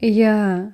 Я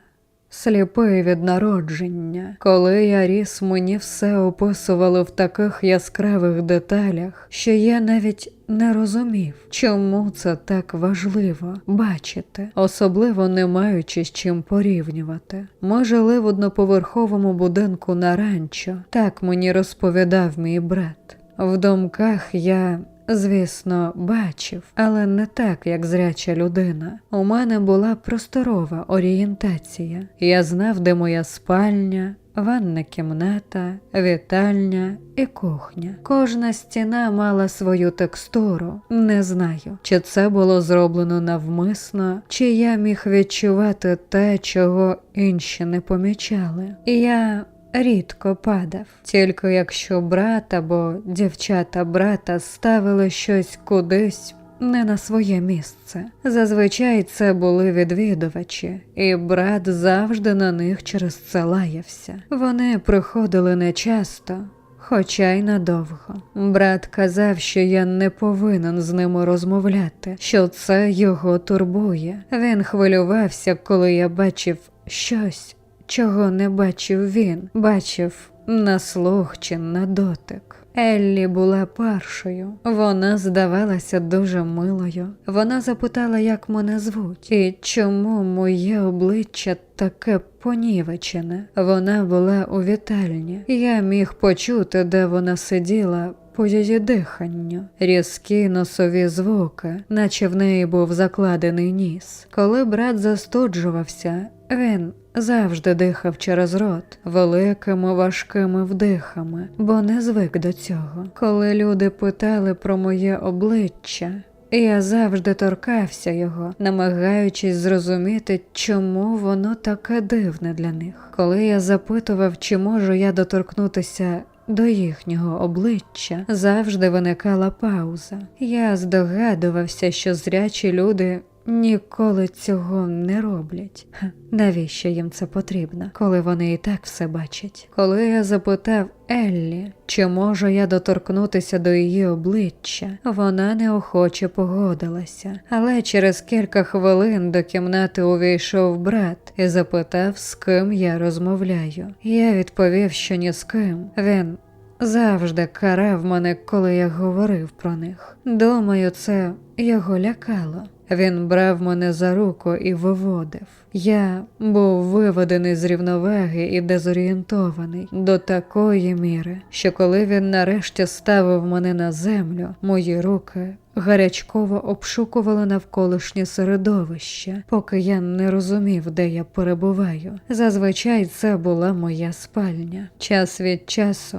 сліпий від народження. Коли я ріс, мені все описували в таких яскравих деталях, що я навіть не розумів, чому це так важливо бачити, особливо не маючи з чим порівнювати. Ми жили в одноповерховому будинку на ранчо, так мені розповідав мій брат. В думках я Звісно, бачив, але не так, як зряча людина. У мене була просторова орієнтація. Я знав, де моя спальня, ванна кімната, вітальня і кухня. Кожна стіна мала свою текстуру. Не знаю, чи це було зроблено навмисно, чи я міг відчувати те, чого інші не помічали. Я рідко падав, тільки якщо брат або дівчата брата ставили щось кудись. Не на своє місце. Зазвичай це були відвідувачі, і брат завжди на них через це лаявся. Вони приходили нечасто, хоча й надовго. Брат казав, що я не повинен з ними розмовляти, що це його турбує. Він хвилювався, коли я бачив щось, чого не бачив він, бачив на слух чи на дотик. Еллі була першою. Вона здавалася дуже милою. Вона запитала, як мене звуть, і чому моє обличчя таке понівечене. Вона була у вітальні. Я міг почути, де вона сиділа. По її диханню, різкі носові звуки, наче в неї був закладений ніс. Коли брат застуджувався, він завжди дихав через рот великими важкими вдихами, бо не звик до цього. Коли люди питали про моє обличчя, я завжди торкався його, намагаючись зрозуміти, чому воно таке дивне для них. Коли я запитував, чи можу я доторкнутися до їхнього обличчя, завжди виникала пауза. Я здогадувався, що зрячі люди ніколи цього не роблять. Навіщо їм це потрібно, коли вони і так все бачать? Коли я запитав Еллі, чи можу я доторкнутися до її обличчя, вона неохоче погодилася, але через кілька хвилин до кімнати увійшов брат і запитав, з ким я розмовляю. Я відповів, що ні з ким. Він завжди карав мене, коли я говорив про них. Думаю, це його лякало. Він брав мене за руку і виводив. Я був виведений з рівноваги і дезорієнтований до такої міри, що коли він нарешті ставив мене на землю, мої руки гарячково обшукували навколишнє середовище, поки я не розумів, де я перебуваю. Зазвичай це була моя спальня. Час від часу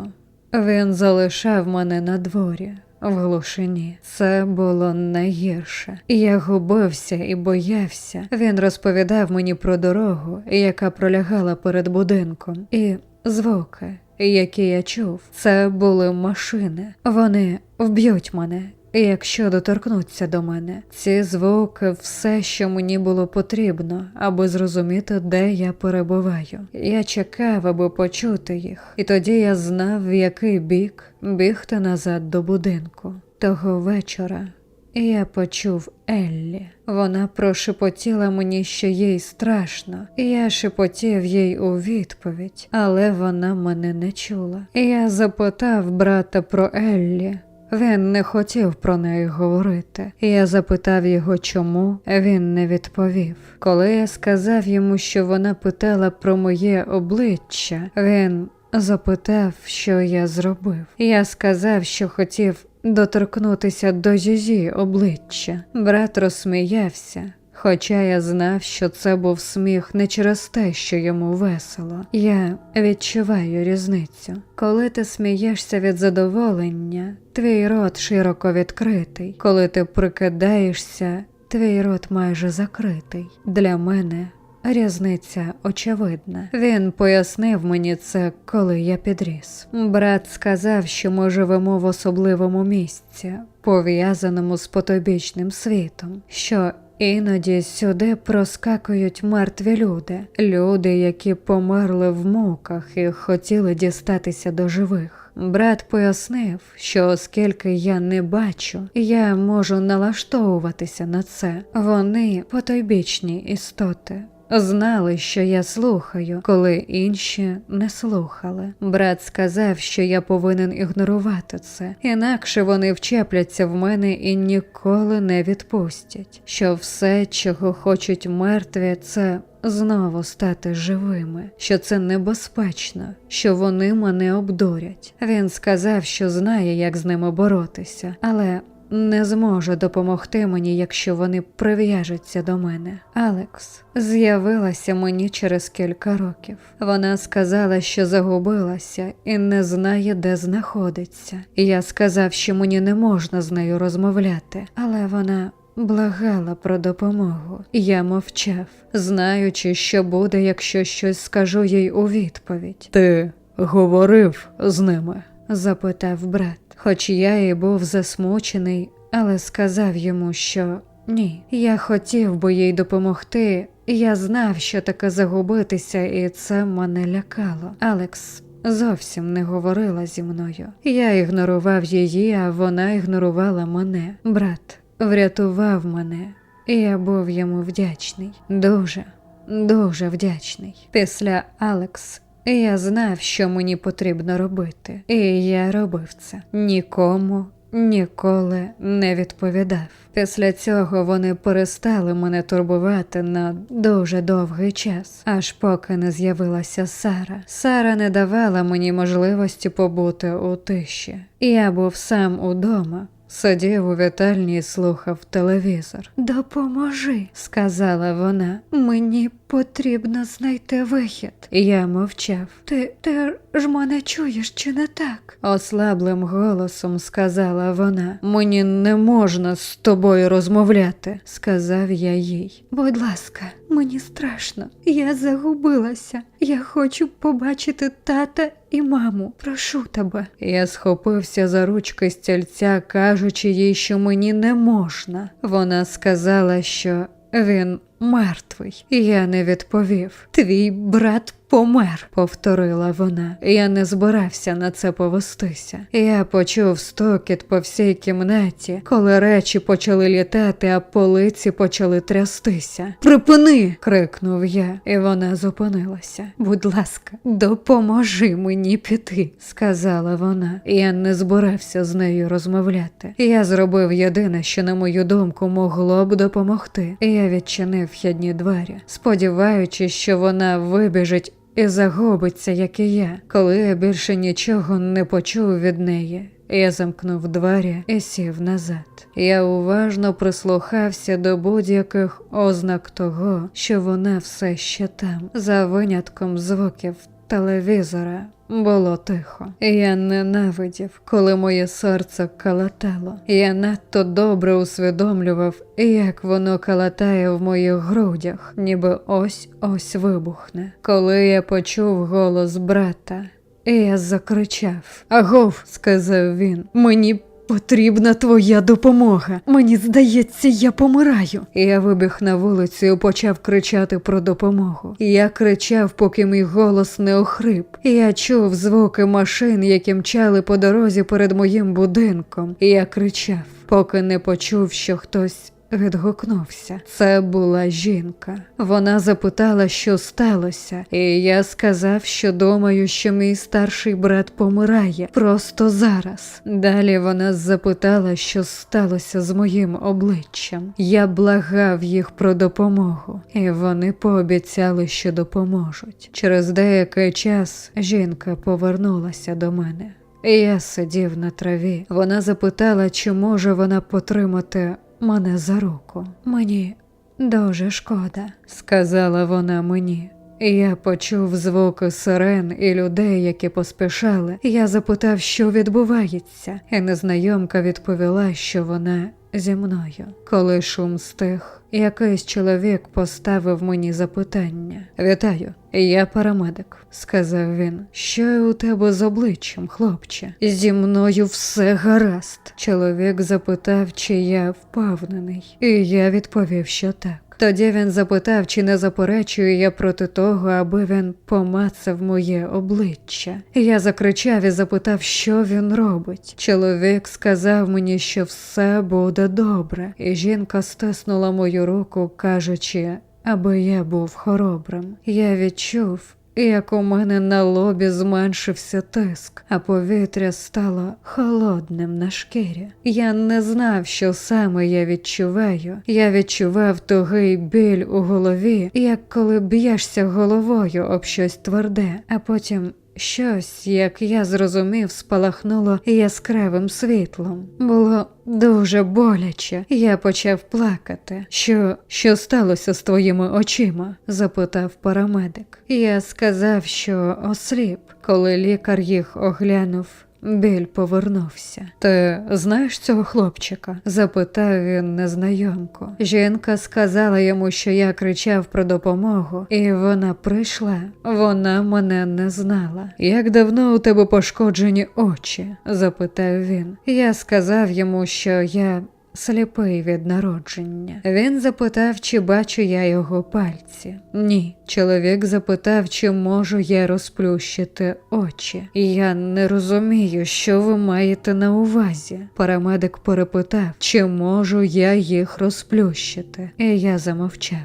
він залишав мене на дворі. В глушині це було найгірше. Я губився і боявся. Він розповідав мені про дорогу, яка пролягала перед будинком, і звуки, які я чув, це були машини. Вони вб'ють мене. Якщо доторкнуться до мене, ці звуки все, що мені було потрібно, аби зрозуміти, де я перебуваю. Я чекав, аби почути їх, і тоді я знав, в який бік бігти назад до будинку. Того вечора я почув Еллі. Вона прошепотіла мені, що їй страшно, я шепотів їй у відповідь, але вона мене не чула. Я запитав брата про Еллі. Він не хотів про неї говорити. Я запитав його, чому він не відповів. Коли я сказав йому, що вона питала про моє обличчя, він запитав, що я зробив. Я сказав, що хотів доторкнутися до її обличчя. Брат розсміявся. Хоча я знав, що це був сміх не через те, що йому весело. Я відчуваю різницю. Коли ти смієшся від задоволення, твій рот широко відкритий. Коли ти прикидаєшся, твій рот майже закритий. Для мене Різниця очевидна. Він пояснив мені це, коли я підріс. Брат сказав, що ми живемо в особливому місці, пов'язаному з потобічним світом, що іноді сюди проскакують мертві люди, люди, які померли в муках і хотіли дістатися до живих. Брат пояснив, що оскільки я не бачу, я можу налаштовуватися на це. Вони потойбічні істоти. Знали, що я слухаю, коли інші не слухали. Брат сказав, що я повинен ігнорувати це, інакше вони вчепляться в мене і ніколи не відпустять. Що все, чого хочуть мертві, це знову стати живими, що це небезпечно, що вони мене обдурять. Він сказав, що знає, як з ними боротися, але не зможе допомогти мені, якщо вони прив'яжуться до мене. Алекс з'явилася мені через кілька років. Вона сказала, що загубилася і не знає, де знаходиться. Я сказав, що мені не можна з нею розмовляти, але вона. Благала про допомогу, я мовчав, знаючи, що буде, якщо щось скажу їй у відповідь. Ти говорив з ними. запитав брат, хоч я і був засмучений, але сказав йому, що ні, я хотів би їй допомогти. Я знав, що таке загубитися, і це мене лякало. Алекс зовсім не говорила зі мною. Я ігнорував її, а вона ігнорувала мене. Брат врятував мене, і я був йому вдячний. Дуже, дуже вдячний. Після Алекс я знав, що мені потрібно робити, і я робив це. Нікому ніколи не відповідав. Після цього вони перестали мене турбувати на дуже довгий час, аж поки не з'явилася Сара. Сара не давала мені можливості побути у тиші. Я був сам удома. Сидів у вітальні і слухав телевізор. Допоможи, сказала вона. Мені потрібно знайти вихід. Я мовчав. Ти ти ж мене чуєш, чи не так? Ослаблим голосом сказала вона. Мені не можна з тобою розмовляти, сказав я їй. Будь ласка, мені страшно. Я загубилася. Я хочу побачити тата і маму. Прошу тебе. Я схопився за ручки стільця, кажучи їй, що мені не можна. Вона сказала, що він мертвий. Я не відповів. Твій брат помер, повторила вона. Я не збирався на це повестися. Я почув стокіт по всій кімнаті, коли речі почали літати, а полиці почали трястися. Припини. крикнув я, і вона зупинилася. Будь ласка, допоможи мені піти, сказала вона. Я не збирався з нею розмовляти. Я зробив єдине, що, на мою думку, могло б допомогти. Я відчинив вхідні двері, сподіваючись, що вона вибіжить і загубиться, як і я, коли я більше нічого не почув від неї. Я замкнув двері і сів назад. Я уважно прислухався до будь-яких ознак того, що вона все ще там, за винятком звуків телевізора. Було тихо. Я ненавидів, коли моє серце калатало. Я надто добре усвідомлював, як воно калатає в моїх грудях, ніби ось ось вибухне. Коли я почув голос брата, я закричав. Агов, сказав він, мені Потрібна твоя допомога. Мені здається, я помираю. Я вибіг на вулицю і почав кричати про допомогу. Я кричав, поки мій голос не охрип. Я чув звуки машин, які мчали по дорозі перед моїм будинком. Я кричав, поки не почув, що хтось відгукнувся. Це була жінка. Вона запитала, що сталося, і я сказав, що думаю, що мій старший брат помирає просто зараз. Далі вона запитала, що сталося з моїм обличчям. Я благав їх про допомогу, і вони пообіцяли, що допоможуть. Через деякий час жінка повернулася до мене. Я сидів на траві. Вона запитала, чи може вона потримати мене за руку. Мені дуже шкода, сказала вона мені. Я почув звуки сирен і людей, які поспішали. Я запитав, що відбувається, і незнайомка відповіла, що вона зі мною. Коли шум стих, якийсь чоловік поставив мені запитання. Вітаю, я парамедик, сказав він. Що у тебе з обличчям, хлопче? Зі мною все гаразд. Чоловік запитав, чи я впевнений, і я відповів, що так. Тоді він запитав, чи не заперечую я проти того, аби він помацав моє обличчя. Я закричав і запитав, що він робить. Чоловік сказав мені, що все буде добре, і жінка стиснула мою руку, кажучи. Аби я був хоробрим. Я відчув, як у мене на лобі зменшився тиск, а повітря стало холодним на шкірі. Я не знав, що саме я відчуваю. Я відчував тугий біль у голові, як коли б'єшся головою об щось тверде, а потім. Щось, як я зрозумів, спалахнуло яскравим світлом. Було дуже боляче. Я почав плакати. Що, що сталося з твоїми очима? запитав парамедик. Я сказав, що осліп, коли лікар їх оглянув. Біль повернувся. Ти знаєш цього хлопчика? запитав він незнайомку. Жінка сказала йому, що я кричав про допомогу, і вона прийшла. Вона мене не знала. Як давно у тебе пошкоджені очі? запитав він. Я сказав йому, що я сліпий від народження. Він запитав, чи бачу я його пальці. Ні. Чоловік запитав, чи можу я розплющити очі. Я не розумію, що ви маєте на увазі. Парамедик перепитав, чи можу я їх розплющити. І я замовчав.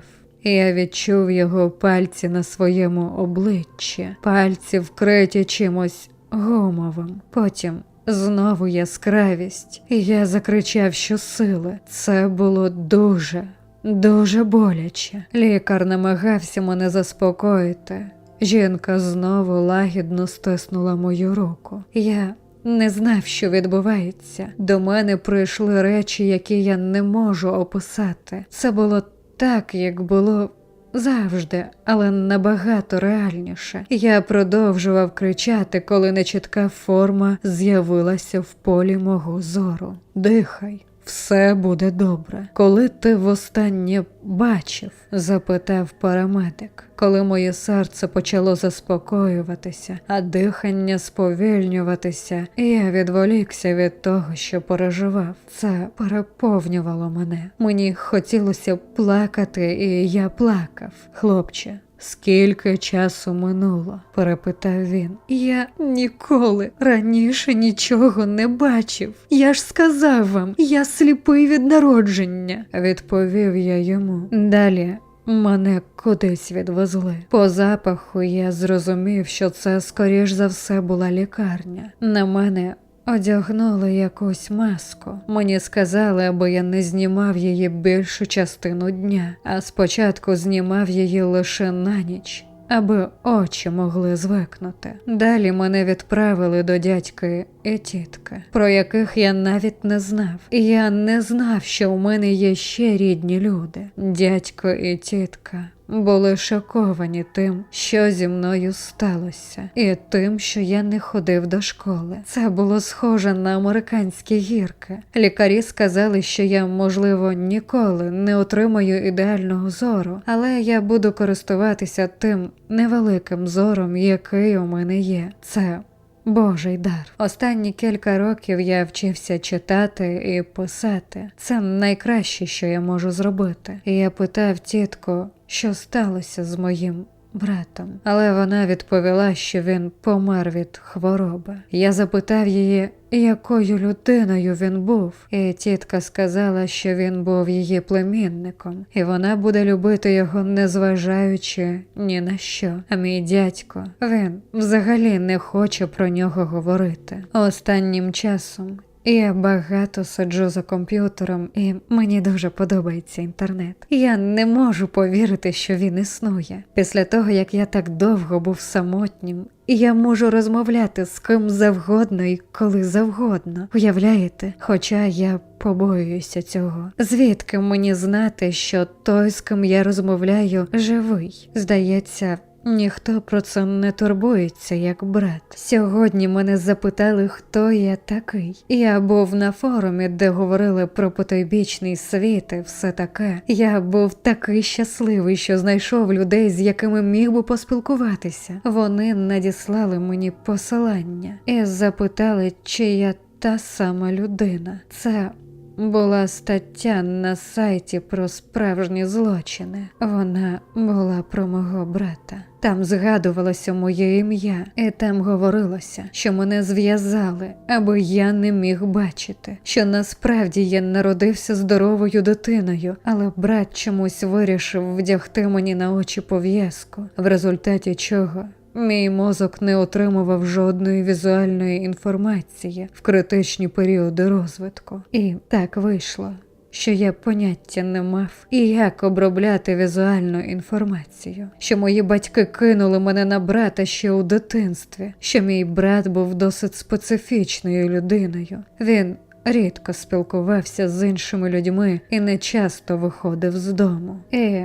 Я відчув його пальці на своєму обличчі, пальці вкриті чимось гумовим. Потім знову яскравість, я закричав щосили. Це було дуже, дуже боляче. Лікар намагався мене заспокоїти. Жінка знову лагідно стиснула мою руку. Я не знав, що відбувається. До мене прийшли речі, які я не можу описати. Це було так, як було завжди, але набагато реальніше. Я продовжував кричати, коли нечітка форма з'явилася в полі мого зору. Дихай. Все буде добре. Коли ти востаннє бачив? запитав парамедик. Коли моє серце почало заспокоюватися, а дихання сповільнюватися, я відволікся від того, що переживав. Це переповнювало мене. Мені хотілося плакати, і я плакав. Хлопче, Скільки часу минуло? перепитав він. Я ніколи раніше нічого не бачив. Я ж сказав вам, я сліпий від народження, відповів я йому. Далі мене кудись відвезли. По запаху я зрозумів, що це скоріш за все була лікарня. На мене Одягнули якусь маску. Мені сказали, аби я не знімав її більшу частину дня, а спочатку знімав її лише на ніч, аби очі могли звикнути. Далі мене відправили до дядьки і тітки, про яких я навіть не знав. Я не знав, що у мене є ще рідні люди. Дядько і тітка були шоковані тим, що зі мною сталося, і тим, що я не ходив до школи. Це було схоже на американські гірки. Лікарі сказали, що я, можливо, ніколи не отримаю ідеального зору, але я буду користуватися тим невеликим зором, який у мене є. Це Божий дар. Останні кілька років я вчився читати і писати. Це найкраще, що я можу зробити. І я питав тітку, що сталося з моїм братом, але вона відповіла, що він помер від хвороби. Я запитав її, якою людиною він був, і тітка сказала, що він був її племінником, і вона буде любити його, незважаючи ні на що. А мій дядько він взагалі не хоче про нього говорити. Останнім часом я багато сиджу за комп'ютером, і мені дуже подобається інтернет. Я не можу повірити, що він існує. Після того, як я так довго був самотнім, я можу розмовляти з ким завгодно і коли завгодно. Уявляєте? Хоча я побоююся цього. Звідки мені знати, що той, з ким я розмовляю, живий? Здається, Ніхто про це не турбується, як брат. Сьогодні мене запитали, хто я такий. Я був на форумі, де говорили про потойбічний світ і все таке. Я був такий щасливий, що знайшов людей, з якими міг би поспілкуватися. Вони надіслали мені посилання і запитали, чи я та сама людина. Це була стаття на сайті про справжні злочини. Вона була про мого брата. Там згадувалося моє ім'я, і там говорилося, що мене зв'язали, аби я не міг бачити, що насправді я народився здоровою дитиною, але брат чомусь вирішив вдягти мені на очі пов'язку, в результаті чого Мій мозок не отримував жодної візуальної інформації в критичні періоди розвитку. І так вийшло, що я поняття не мав і як обробляти візуальну інформацію, що мої батьки кинули мене на брата ще у дитинстві, що мій брат був досить специфічною людиною. Він рідко спілкувався з іншими людьми і не часто виходив з дому. І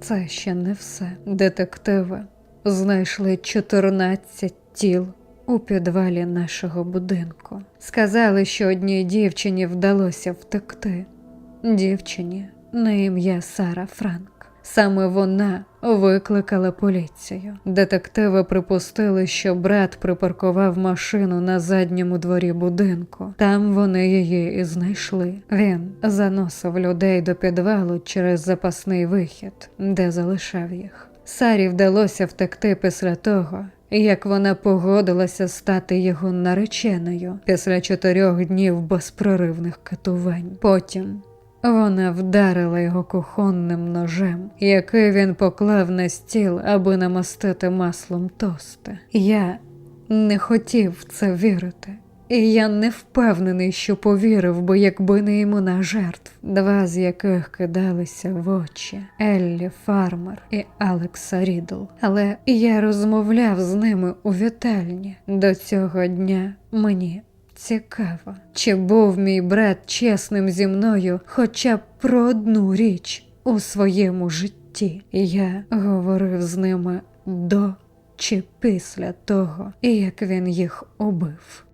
це ще не все. Детективи знайшли 14 тіл у підвалі нашого будинку. Сказали, що одній дівчині вдалося втекти. Дівчині на ім'я Сара Франк. Саме вона викликала поліцію. Детективи припустили, що брат припаркував машину на задньому дворі будинку. Там вони її і знайшли. Він заносив людей до підвалу через запасний вихід, де залишав їх. Сарі вдалося втекти після того, як вона погодилася стати його нареченою після чотирьох днів безпроривних катувань. Потім вона вдарила його кухонним ножем, який він поклав на стіл, аби намастити маслом тости. Я не хотів в це вірити. І я не впевнений, що повірив би, якби не імена жертв, два з яких кидалися в очі Еллі Фармер і Алекса Рідл. Але я розмовляв з ними у вітальні. До цього дня мені цікаво, чи був мій брат чесним зі мною хоча б про одну річ у своєму житті. Я говорив з ними до чи після того, як він їх убив.